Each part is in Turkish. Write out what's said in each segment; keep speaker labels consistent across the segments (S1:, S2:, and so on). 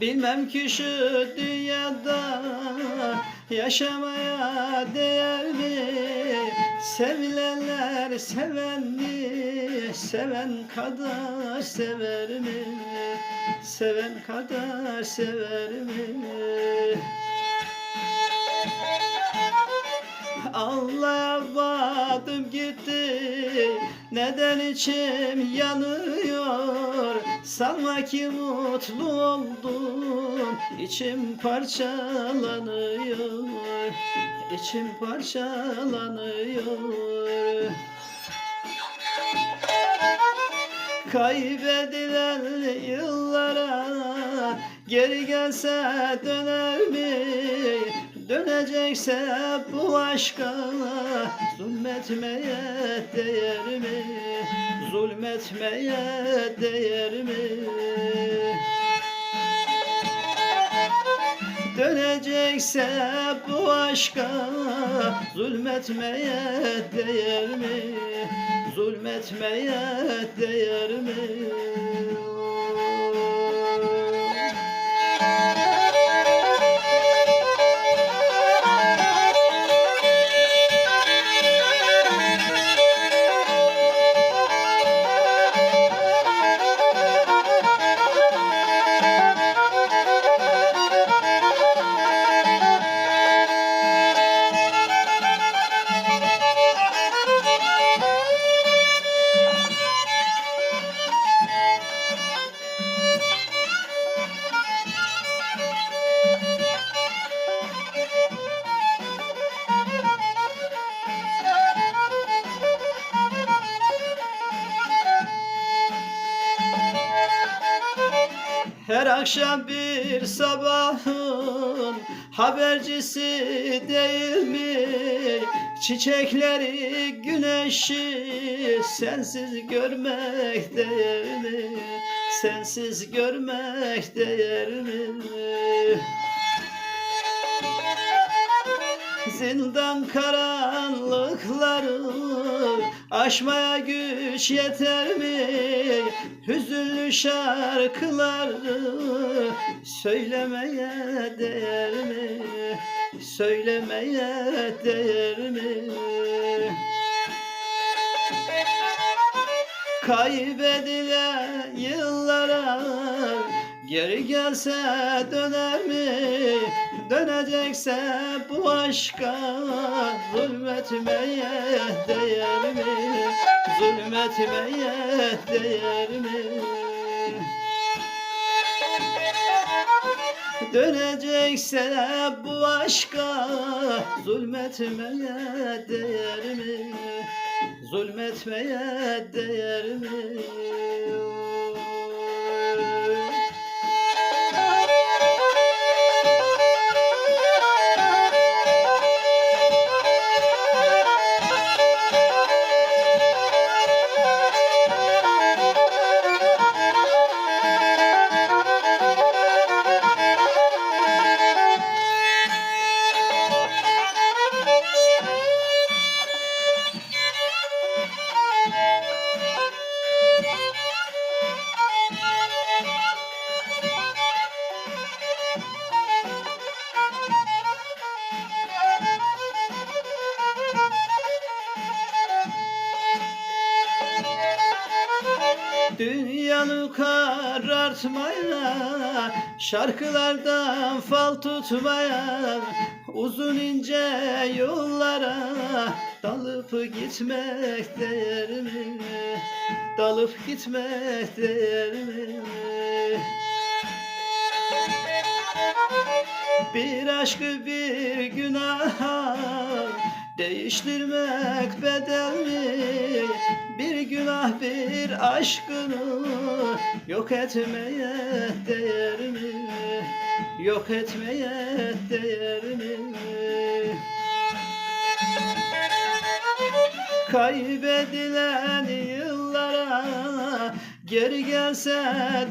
S1: Bilmem ki şu dünyada yaşamaya değer mi? Sevilenler seven mi? Seven kadar sever mi? Seven kadar sever mi? Anlayamadım gitti. Neden içim yanıyor? Sanma ki mutlu oldum. İçim parçalanıyor. İçim parçalanıyor. Kaybedilen yıllara Geri gelse döner mi? Dönecekse bu aşka Zulmetmeye değer mi? Zulmetmeye değer mi? Dönecekse bu aşka Zulmetmeye değer mi? Zulmetmeye değer mi? Her akşam bir sabahın habercisi değil mi? Çiçekleri, güneşi sensiz görmek değer mi? Sensiz görmek değer mi? Zindan karanlıkları aşmaya güç yeter mi? Hüzünlü şarkıları söylemeye değer mi? Söylemeye değer mi? Kaybedilen yıllara Geri gelse döner mi? Dönecekse bu aşka Zulmetmeye değer mi? Zulmetmeye değer mi? Dönecekse bu aşka Zulmetmeye değer mi? Zulmetmeye değer mi? Karartmaya Şarkılardan fal tutmaya Uzun ince yollara Dalıp gitmek değer mi? Dalıp gitmek değer mi? Bir aşkı bir günaha Değiştirmek bedel mi? Günah bir aşkını Yok etmeye değer mi? Yok etmeye değer mi? Kaybedilen yıllara Geri gelse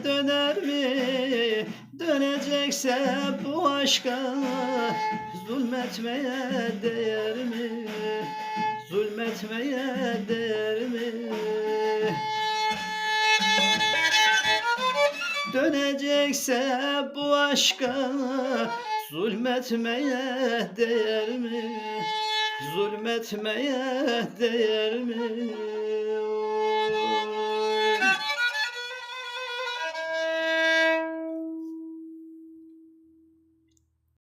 S1: döner mi? Dönecekse bu aşka Zulmetmeye değer mi? Zulmetmeye değer mi? Dönecekse bu aşka zulmetmeye değer mi? Zulmetmeye değer mi?